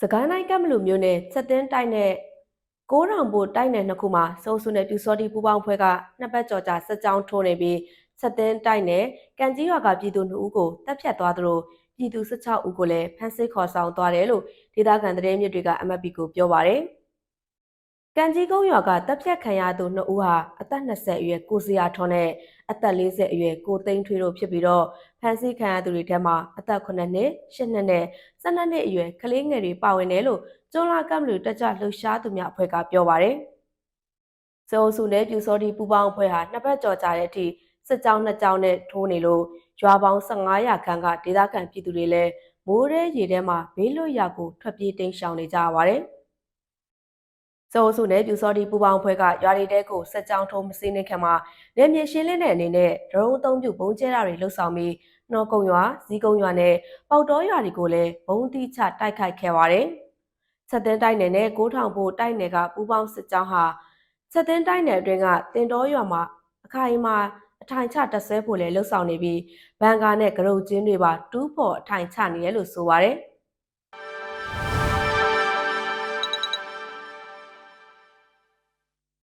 စကိုင်းတိုင်းကပ်မလူမျိုးနဲ့ချက်တင်းတိုက်နဲ့ကိုးထောင်ပို့တိုက်နယ်နှစ်ခုမှာစုံစုနဲ့ပြူစောတိပူပေါင်းဖွဲ့ကနှစ်ပတ်ကျော်ကြာစစ်ကြောင်းထိုးနေပြီးချက်တင်းတိုက်နဲ့ကံကြီးရွာကပြည်သူ2ဦးကိုတပ်ဖြတ်သွားသလိုပြည်သူ16ဦးကိုလည်းဖမ်းဆီးခေါ်ဆောင်သွားတယ်လို့ဒေသခံသတင်းမြစ်တွေက MFP ကိုပြောပါရယ် ကံကြီးကုန်းရွာကတပ်ဖြတ်ခံရသူ2ဦးဟာအသက်20အရွယ်ကိုစရာထွန်းနဲ့အသက်40အရွယ်ကိုသိန်းထွေးတို့ဖြစ်ပြီးတော့ဖမ်းဆီးခံရသူတွေထဲမှာအသက်9နှစ်10နှစ်နဲ့12နှစ်အရွယ်ကလေးငယ်တွေပါဝင်တယ်လို့ကျွန်းလာကမ်လူတက်ကြလှုပ်ရှားသူများအဖွဲ့ကပြောပါရယ်။စိုးစုနဲ့ပြူစောတိပူပေါင်းအဖွဲ့ဟာနှစ်ပတ်ကျော်ကြာတဲ့အထိစစ်ကြောင်းနှစ်ကြောင်းနဲ့ထိုးနေလို့ရွာပေါင်း15ရာခန့်ကဒေသခံပြည်သူတွေလည်းမိုးရဲရေထဲမှာဘေးလွတ်ရာကိုထွက်ပြေးတိမ်းရှောင်နေကြရပါတယ်။ စိုးစုနဲ့ပြူစောတိပူပေါင်းအဖွဲ့ကရွာတွေတဲကိုစစ်ကြောင်းထိုးမစင်းနေခင်မှာနေမြေရှင်းလင်းတဲ့အနေနဲ့ဒရုန်းအသုံးပြုပုံကျဲတာတွေလှုပ်ဆောင်ပြီးနှောကုံရွာဇီးကုံရွာနဲ့ပေါတော်ရွာတွေကိုလည်းဘုံတိချတိုက်ခိုက်ခဲ့ပါတယ်။ချက်တင်းတိုက်နယ်နဲ့ကိုးထောင်ဖို့တိုက်နယ်ကပူပေါင်းစစ်ကြောင်းဟာချက်တင်းတိုက်နယ်အတွင်းကတင်တော်ရွာမှာအခိုင်အမာအထိုင်ချတက်ဆွဲဖို့လည်းလှုပ်ဆောင်နေပြီးဘန်ကာနဲ့ကရုတ်ချင်းတွေပါတူးဖို့အထိုင်ချနေရလို့ဆိုပါတယ်။